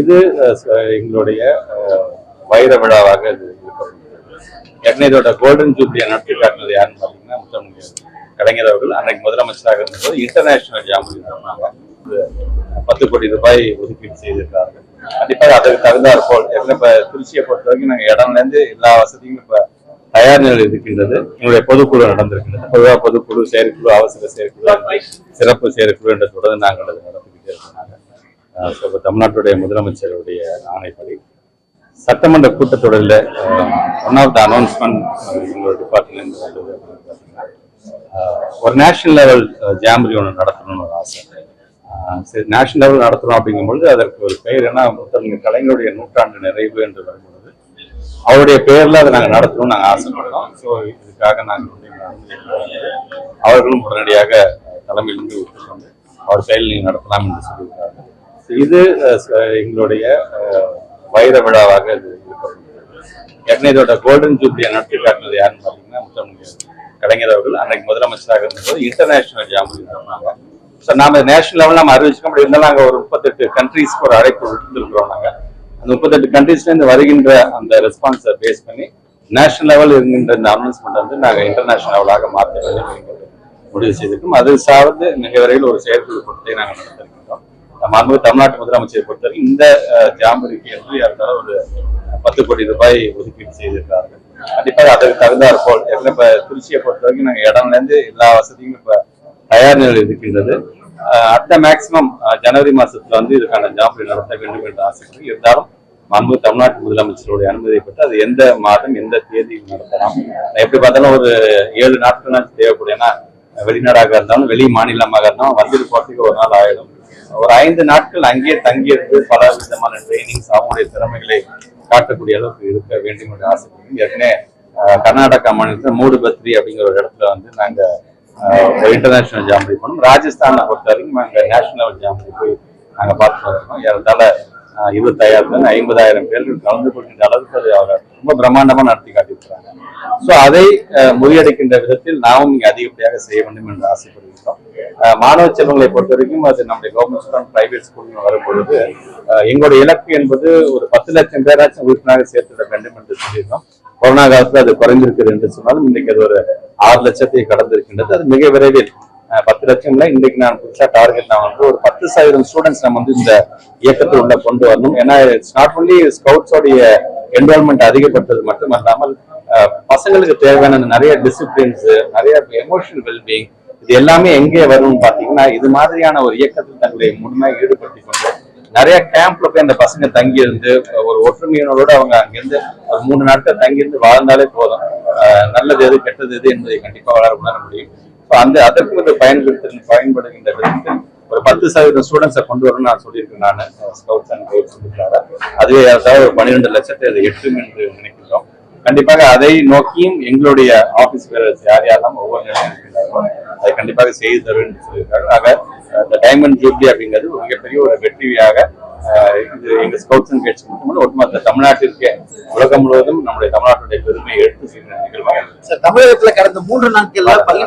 இது எங்களுடைய வைர விழாவாக இது ஏற்கனவே இதோட கோல்டன் ஜூப்ளியை நடத்தி காட்டினது யாருன்னு பார்த்தீங்கன்னா முத்தமிழ் கலைஞர் அவர்கள். அன்னைக்கு முதலமைச்சராக இருந்தபோது இன்டர்நேஷனல் ஜாம்பி நடத்தினாங்க. பத்து கோடி ரூபாய் ஒதுக்கீடு செய்திருக்கிறார்கள். கண்டிப்பாக அதற்கு தகுந்தார் போல். ஏற்கனவே இப்போ திருச்சியை பொறுத்த வரைக்கும் நாங்கள் இடம்லேருந்து எல்லா வசதியும் இப்போ தயார் நிலையில் இருக்கின்றது. எங்களுடைய பொதுக்குழு நடந்திருக்கின்றது. பொதுவாக பொதுக்குழு செயற்குழு அவசர செயற்குழு சிறப்பு செயற்குழு என்ற தொடர்ந்து நாங்கள் அதை நடத்திக்கிட்டே இருக்கிறாங்க இப்போ தமிழ்நாட்டுடைய முதலமைச்சருடைய ஆணைப்படி சட்டமன்ற கூட்டத்தொடரில் ஒன் ஆஃப் த அனௌன்ஸ்மெண்ட் எங்களோட டிபார்ட்மெண்ட் வந்தது அப்படின்னு பார்த்தீங்கன்னா ஒரு நேஷனல் லெவல் ஜாம்பரி ஒன்று நடத்தணும்னு ஒரு ஆசை. சரி நேஷனல் லெவல் நடத்தணும் அப்படிங்கும்பொழுது அதற்கு ஒரு பெயர். என்ன முத்தமிழ் கலைஞருடைய நூற்றாண்டு நிறைவு என்று வரும்பொழுது அவருடைய பெயரில் அதை நாங்கள் நடத்தணும்னு நாங்கள் ஆசைப்படுறோம். ஸோ இதுக்காக நாங்கள் அவர்களும் உடனடியாக தலைமையிலிருந்து அவர் செயல் நீங்கள் நடத்தலாம் என்று சொல்லியிருக்காங்க இது எங்களுடைய வைர விழாவாக இது இருக்கப்படுகிறது ஏற்கனவே இதோட கோல்டன் ஜூப்ளியை நடத்தி காட்டினது யாருன்னு பார்த்தீங்கன்னா முத்தமிழ் கலைஞர் அவர்கள். அன்னைக்கு முதலமைச்சராக இருந்தபோது இன்டர்நேஷனல் ஜாம்பு சொன்னாங்க. ஸோ நாம நேஷனல் லெவலில் நம்ம அறிவிச்சுக்க முடியும் இருந்தாலும் நாங்கள் ஒரு முப்பத்தெட்டு கண்ட்ரீஸ்க்கு ஒரு அழைப்பு விட்டுருக்கிறோம் நாங்கள் அந்த முப்பத்தெட்டு கண்ட்ரீஸ்லேருந்து வருகின்ற அந்த ரெஸ்பான்ஸை பேஸ் பண்ணி நேஷனல் லெவல் இருக்கின்ற இந்த அனௌன்ஸ்மெண்ட் வந்து நாங்கள் இன்டர்நேஷனல் லெவலாக மாற்ற வேண்டும் முடிவு செய்திருக்கோம் அது சார்ந்து மிக விரைவில் ஒரு செயற்குழு கூட்டத்தை நாங்கள் நடத்திருக்கிறோம். மாண்பு தமிழ்நாட்டு முதலமைச்சரை பொறுத்தவரைக்கும் இந்த ஜாம்பரிக்கு என்று யாருந்தாலும் ஒரு பத்து கோடி ரூபாய் ஒதுக்கீடு செய்திருக்கிறார்கள். கண்டிப்பாக அதற்கு தகுந்தாற் போல் ஏற்கனவே இப்ப திருச்சியை பொறுத்த வரைக்கும் நாங்கள் இடம்ல இருந்து எல்லா வசதியும் இப்போ தயார் நிலையில் இருக்கின்றது. அடுத்த மேக்சிமம் ஜனவரி மாசத்துல வந்து இதுக்கான ஜாம்பரி நடத்த வேண்டும் என்று ஆசைப்படுறேன் இருந்தாலும் மாண்பு தமிழ்நாட்டு முதலமைச்சருடைய அனுமதியை பெற்று அது எந்த மாதம் எந்த தேதியும் நடத்தலாம் எப்படி பார்த்தாலும் ஒரு ஏழு நாட்கள் தேவைப்படும். ஏன்னா வெளிநாடாக இருந்தாலும் வெளி மாநிலமாக இருந்தாலும் வந்துட்டு போறதுக்கு ஒரு நாள் ஆயிடும். ஒரு ஐந்து நாட்கள் அங்கேயே தங்கியிருந்து பல விதமான ட்ரைனிங்ஸ் அவங்களுடைய திறமைகளை காட்டக்கூடிய அளவுக்கு இருக்க வேண்டும் என்று ஆசைப்படுவோம் ஏற்கனவே கர்நாடகா மாநிலத்தில் மூடு பத்ரி அப்படிங்கிற ஒரு இடத்துல வந்து நாங்கள் ஒரு இன்டர்நேஷனல் ஜாம்பரி பண்ணோம் ராஜஸ்தானை பொறுத்த வரைக்கும் நாங்கள் நேஷனல் ஜாம்பரி போய் நாங்கள் பார்த்துட்டு வந்திருக்கோம். ஏறத்தாழ இருபத்தாயிரத்துல ஐம்பதாயிரம் பேர் கலந்து கொள்கின்ற அளவுக்கு அது அவர் ரொம்ப பிரம்மாண்டமா நடத்தி காட்டியிருக்கிறாங்க. ஸோ அதை முறியடிக்கின்ற விதத்தில் நாமும் இங்கே அதிகப்படியாக செய்ய வேண்டும் என்று ஆசைப்படுகின்றோம். மாணவ செல்வங்களை பொறுத்த வரைக்கும் அது நம்முடைய கவர்மெண்ட் ஸ்கூல் பிரைவேட் ஸ்கூல் வரும்பொழுது அஹ், எங்களுடைய இலக்கு என்பது ஒரு பத்து லட்சம் பேராச்சும் உறுப்பினராக சேர்த்துட வேண்டும் என்று சொல்லியிருந்தோம். கொரோனா காலத்துல அது குறைந்திருக்கிறது என்று சொன்னாலும் இன்னைக்கு அது ஒரு ஆறு லட்சத்தை கடந்திருக்கின்றது. அது மிக விரைவில் பத்து லட்சம்ல இன்னைக்கு நான் புதுசா டார்கெட் நான் வந்து ஒரு பத்து சதவீதம் ஸ்டூடெண்ட்ஸ் நம்ம வந்து இந்த இயக்கத்தில் உள்ள கொண்டு வரணும். ஏன்னா இட்ஸ் நாட் ஒன்லி ஸ்கவுட்ஸோடைய என்ரோல்மெண்ட் அதிகப்படுத்துறது மட்டுமல்லாமல் அஹ், பசங்களுக்கு தேவையான நிறைய டிசிப்ளின்ஸ் நிறைய எமோஷனல் வெல்பீங் இது எல்லாமே எங்கே வரும்னு பாத்தீங்கன்னா இது மாதிரியான ஒரு இயக்கத்தில் தங்களை முழுமையாக ஈடுபடுத்தி கொண்டு நிறைய கேம்ப்ல போய் அந்த பசங்க தங்கி இருந்து ஒரு ஒற்றுமையினரோட அவங்க அங்கிருந்து ஒரு மூணு நாட்கள் தங்கி இருந்து வாழ்ந்தாலே போதும். நல்லது எது கெட்டது எது என்பதை கண்டிப்பா வளர உணர முடியும். அந்த அதற்கும் இந்த பயன்படுத்த பயன்படுகின்ற விதத்தில் ஒரு பத்து சதவீதம் ஸ்டூடெண்ட்ஸை கொண்டு வரணும்னு நான் சொல்லியிருக்கேன் நான். ஸ்கவுட்ஸ் அண்ட் கைட்ஸ் சொல்லியிருக்காரு அதுவே அதாவது ஒரு பன்னிரெண்டு லட்சத்தை அதை எட்டும் என்று நினைக்கிறோம் கண்டிப்பாக அதை நோக்கியும் எங்களுடைய ஆபீஸ் பேரர்ஸ் யார் யாரெல்லாம் ஒவ்வொரு நிலையம் அதை கண்டிப்பாக செய்து தருவேன் என்று சொல்லியிருக்காங்க. ஆக இந்த டைமண்ட் ஜூப்ளி அப்படிங்கிறது ஒரு மிகப்பெரிய ஒரு வெற்றியாக இது எங்க ஸ்கவுட்ஸ் அண்ட் கைட்ஸ் மட்டுமல்ல ஒட்டுமொத்த தமிழ்நாட்டிற்கே உலகம் முழுவதும் நம்முடைய தமிழ்நாட்டுடைய பெருமையை எடுத்து செல்கிற நிகழ்வாக சார் தமிழகத்துல கடந்த மூன்று நாட்கள் பள்ளி